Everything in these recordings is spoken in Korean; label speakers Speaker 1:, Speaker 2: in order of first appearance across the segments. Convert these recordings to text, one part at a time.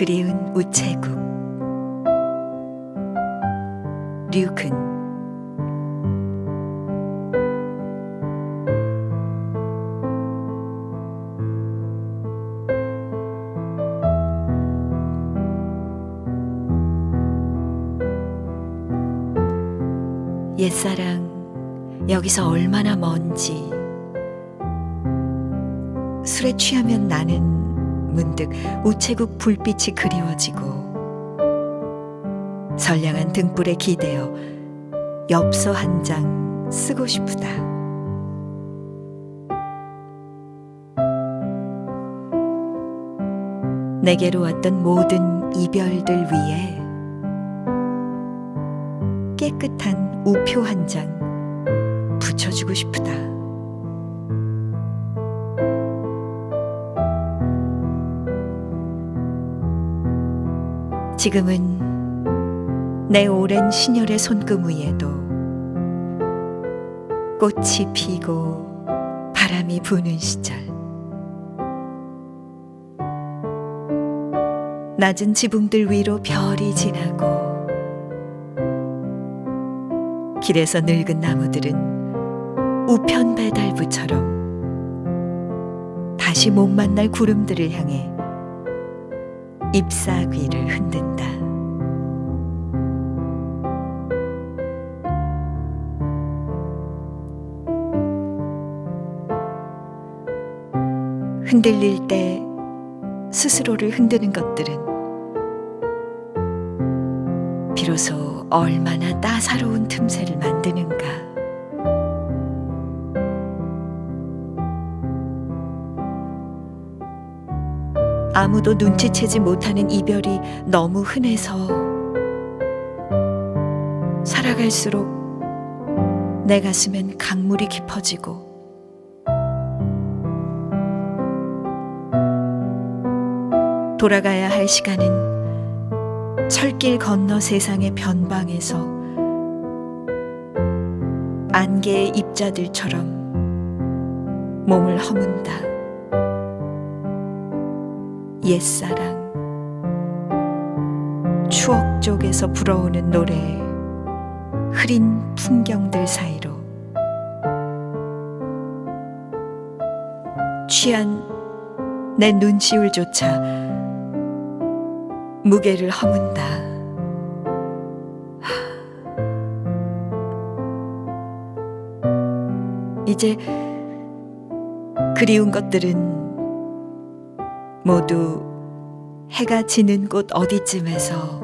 Speaker 1: 그리운 우체국. 류근. 옛사랑 여기서 얼마나 먼지. 술에 취하면 나는 문득 우체국 불빛이 그리워지고 선량한 등불에 기대어 엽서 한 장 쓰고 싶다. 내게로 왔던 모든 이별들 위에 깨끗한 우표 한 장 붙여주고 싶다. 지금은 내 오랜 신혈의 손금 위에도 꽃이 피고 바람이 부는 시절. 낮은 지붕들 위로 별이 지나고 길에서 늙은 나무들은 우편 배달부처럼 다시 못 만날 구름들을 향해 잎사귀를 흔든다. 흔들릴 때 스스로를 흔드는 것들은 비로소 얼마나 따사로운 틈새를 만드는가. 아무도 눈치채지 못하는 이별이 너무 흔해서 살아갈수록 내 가슴엔 강물이 깊어지고 돌아가야 할 시간은 철길 건너 세상의 변방에서 안개의 입자들처럼 몸을 허문다. 옛사랑 추억 쪽에서 불어오는 노래 흐린 풍경들 사이로 취한 내 눈시울조차 무게를 허문다. 하. 이제 그리운 것들은 모두 해가 지는 곳 어디쯤에서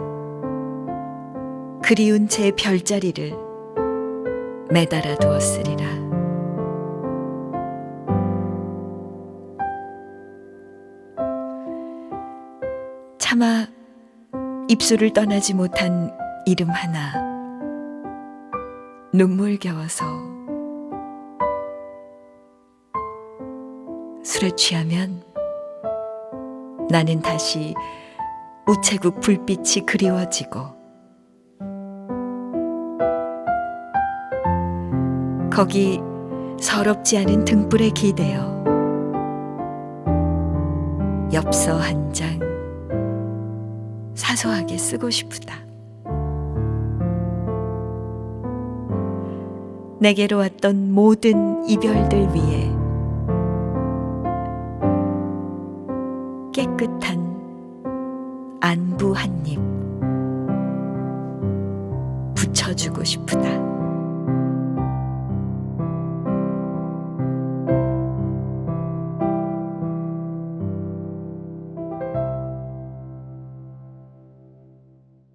Speaker 1: 그리운 제 별자리를 매달아 두었으리라. 차마 입술을 떠나지 못한 이름 하나 눈물겨워서 술에 취하면 나는 다시 우체국 불빛이 그리워지고 거기 서럽지 않은 등불에 기대어 엽서 한 장 사소하게 쓰고 싶다. 내게로 왔던 모든 이별들 위에 깨끗한 안부 한 입 붙여주고 싶다.